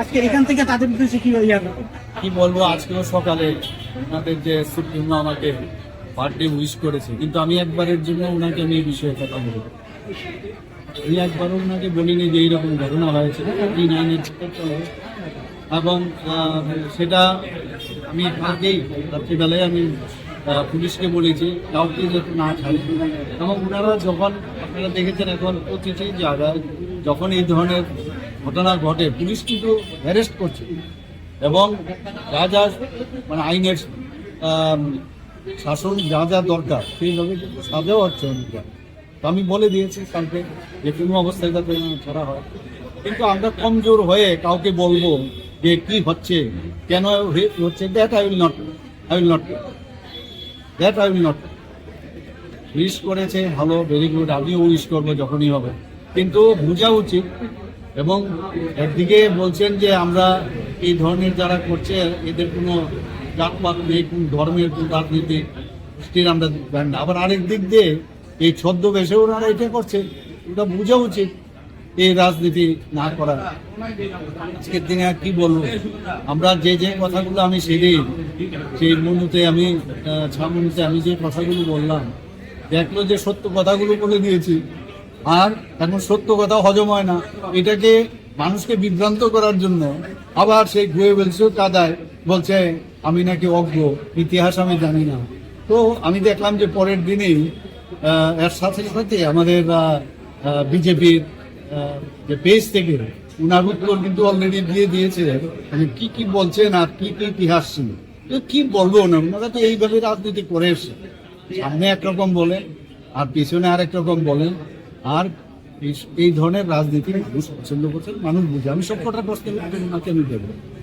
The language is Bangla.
আজকে এখান থেকে তাদের উদ্দেশ্যে কি? কি বলব, আজকেও সকালে ওনাদের যে সুপ্রিমো আমাকে বার্থডে উইশ করেছে, কিন্তু আমি একবারের জন্য ওনাকে আমি এই বিষয়ে কথা বলব। আমি একবারও ওনাকে বলিনি যে এইরকম ঘটনা হয়েছে। এই নাইনের এবং সেটা আমি আগেই রাত্রিবেলায় আমি পুলিশকে বলেছি, কাউকে যাতে না ছাড়ে এবং ওনারা যখন, আপনারা দেখেছেন এখন প্রতিটি জায়গায় যখন এই ধরনের ঘটনা ঘটে। পুলিশ কিন্তু অ্যারেস্ট করছে। এবং যা যা মানে আইনের শাসন যা যা দরকার সেইভাবে কিন্তু সাজাও হচ্ছে অনেকটা। তো আমি বলে দিয়েছি কালকে যে কোনো অবস্থায় যাতে ছাড়া হয়। কিন্তু আমরা কমজোর হয়ে কাউকে বলব যে কি হচ্ছে, কেন হচ্ছে that I will not I will not that I will not wish করেছে, ভালো ভেরি গুড আমিও উইশ করব যখনই হবে। কিন্তু বোঝা উচিত এবং একদিকে বলছেন যে আমরা এই ধরনের যারা করছে এদের কোনো জাতপাত নেই কোন ধর্মের কোন রাজনীতি গোষ্ঠীর আমরা ব্যান না। আবার আরেক দিক দিয়ে এই ছদ্মবেশে ওনারা এটা করছে ওটা বোঝা উচিত এই রাজনীতি না করা আজকের দিনে আর কি বলব? আমরা যে যে কথাগুলো আমি সেদিন সেই মনুতে আমি আহ, ছামনুতে আমি যে কথাগুলো বললাম দেখল যে সত্য কথাগুলো বলে দিয়েছি। আর এখন সত্য কথা হজম হয় না। এটাকে মানুষকে বিভ্রান্ত করার জন্য আবার সেই গুয়ে বলছে, কাদায় বলছে, আমি নাকি অজ্ঞ, ইতিহাস আমি জানি না। তো আমি দেখলাম যে পরের দিনেই এর সাথে সাথে আমাদের বিজেপির যে পেজ থেকে উনার উত্তর কিন্তু অলরেডি দিয়ে দিয়েছে কি কি বলছেন আর কি কি ইতিহাস ছিল কি বলব না, ওনারা তো এইভাবে রাজনীতি করে এসছে। সামনে একরকম বলেন আর পিছনে আরেক রকম বলেন আর এই- ধরনের রাজনীতি মানুষ পছন্দ করছেন। মানুষ বুঝে। আমি সব কটা প্রশ্নের উত্তর আমি দেবো।